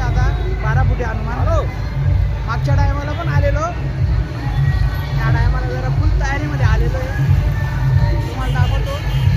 आहे आता बारा फुटी हनुमान. मागच्या टायमाला पण आलेलो. या टायमाला जरा फुल तयारीमध्ये आलेलो आहे. तुम्हाला दाखवतो.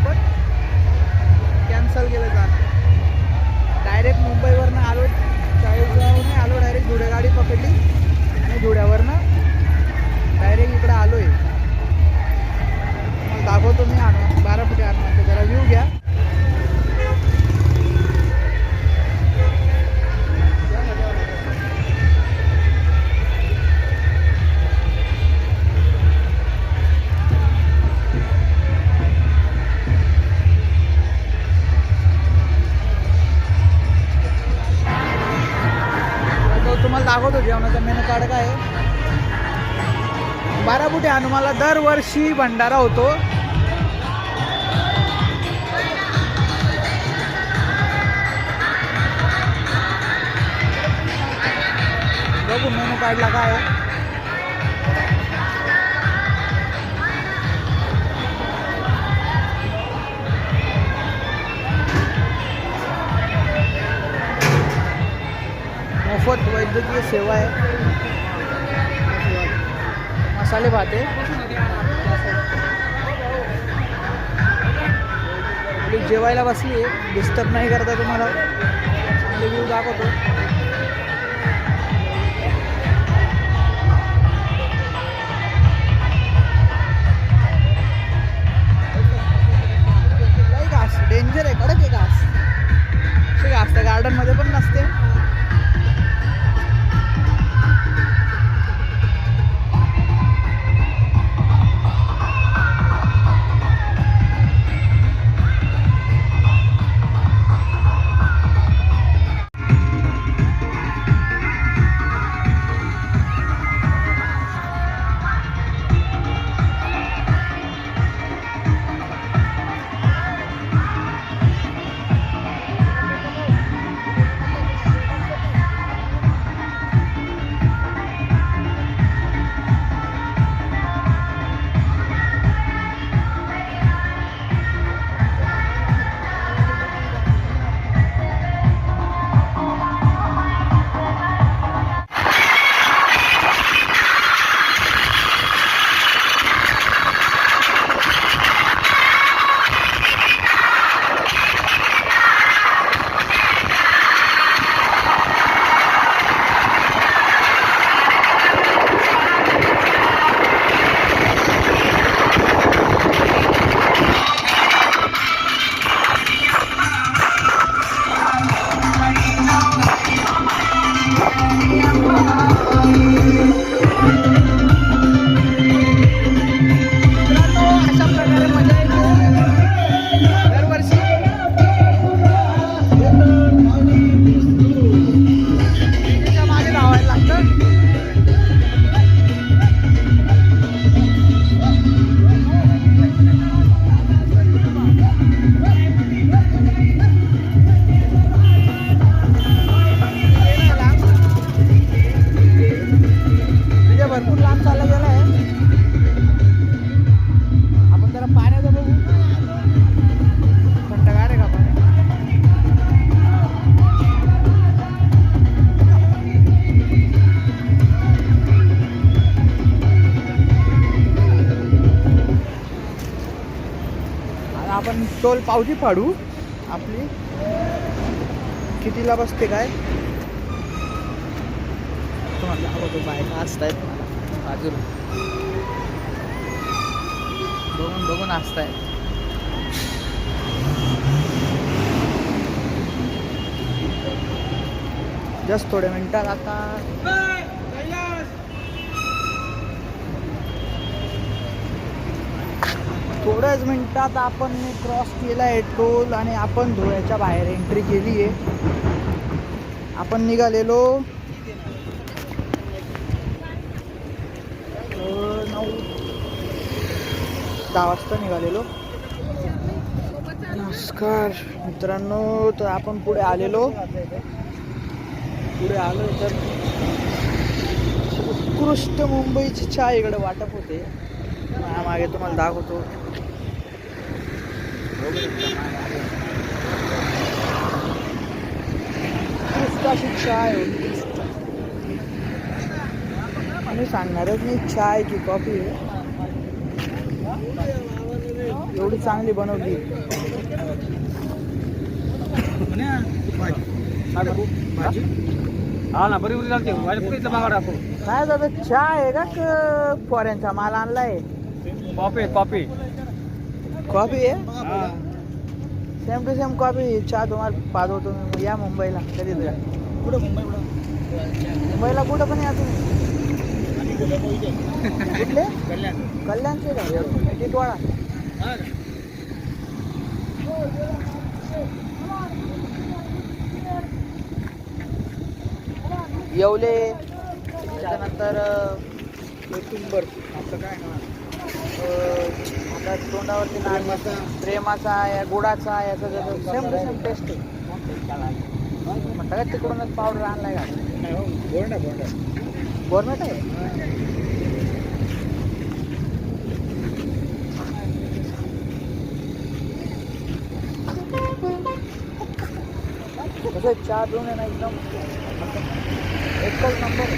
आपण कॅन्सल केलं जात डायरेक्ट मुंबईवरनं आलो चाळीसगावने आलो डायरेक्ट धुळे गाडी पकडली आणि धुळ्यावरनं जेवणाचा मेनू कार्ड काय आहे? बारा हनुमाला दरवर्षी भंडारा होतो. बघू मेनू कार्डला काय आहे. मोफत वैद्यकीय सेवा आहे. मसाले भात आहे. जेवायला बसली आहे. डिस्टर्ब नाही करता तुम्हाला. चांगले व्ह्यू दाखवतो. चल टोल पावती फाडू. आपली. कितीला बसते काय? तुम्हाला दाखवतो बायका असतायत मला. बाजूला. बघून बघून असतायत. जस्ट थोड्या मिनटात आता. थोड्याच मिनटात आपण क्रॉस केला आहे टोल आणि आपण धुळ्याच्या बाहेर एंट्री केली आहे. आपण निघालेलो. नऊ दहा वाजता निघालेलो. नमस्कार मित्रांनो तर आपण पुढे आलेलो. पुढे आलो तर उत्कृष्ट मुंबईची चहा इकडे वाटप होते. मागे तुम्हाला दाखवतो. चहा आहे आणि सांगणारच नाही आहे की कॉफी. एवढी चांगली बनवली. हा ना बरी बरी चालते काय दादा चहा आहे का क- फॉरेनचा माल आणलाय? कॉपी कॉपी कॉफी आहे सेम टू सेम कॉफी चहा तुम्हाला पाठवतो मी. या मुंबईला. कधी तुझ्या कुठे मुंबई मुंबईला कुठं पण या तुम्ही. कुठले? कल्याण. कल्याणचे का टिटवाळा. येवले. त्याच्यानंतर टिंबर आपलं काय? आता तोंडावरती नाव प्रेमाचा. या गुडाचा याचा सेम टू सेम टेस्ट का तिकडूनच पावडर आणलाय का? नाही हो गव्हर्नमेंट आहे कसं चहा पिऊन आहे ना एकदम? एकच नंबर.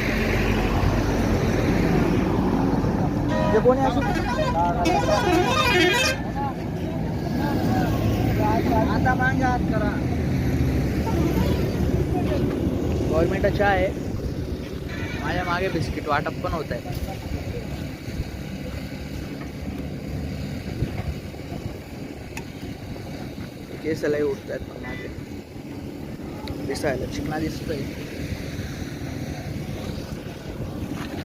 जे कोणी असू आता मागे हात करा. गव्हर्नमेंट चहा आहे. माझ्या मागे बिस्किट वाटप पण होत आहे केस लई उठत आहेत पण माझे दिसायला चिकना दिसतोय.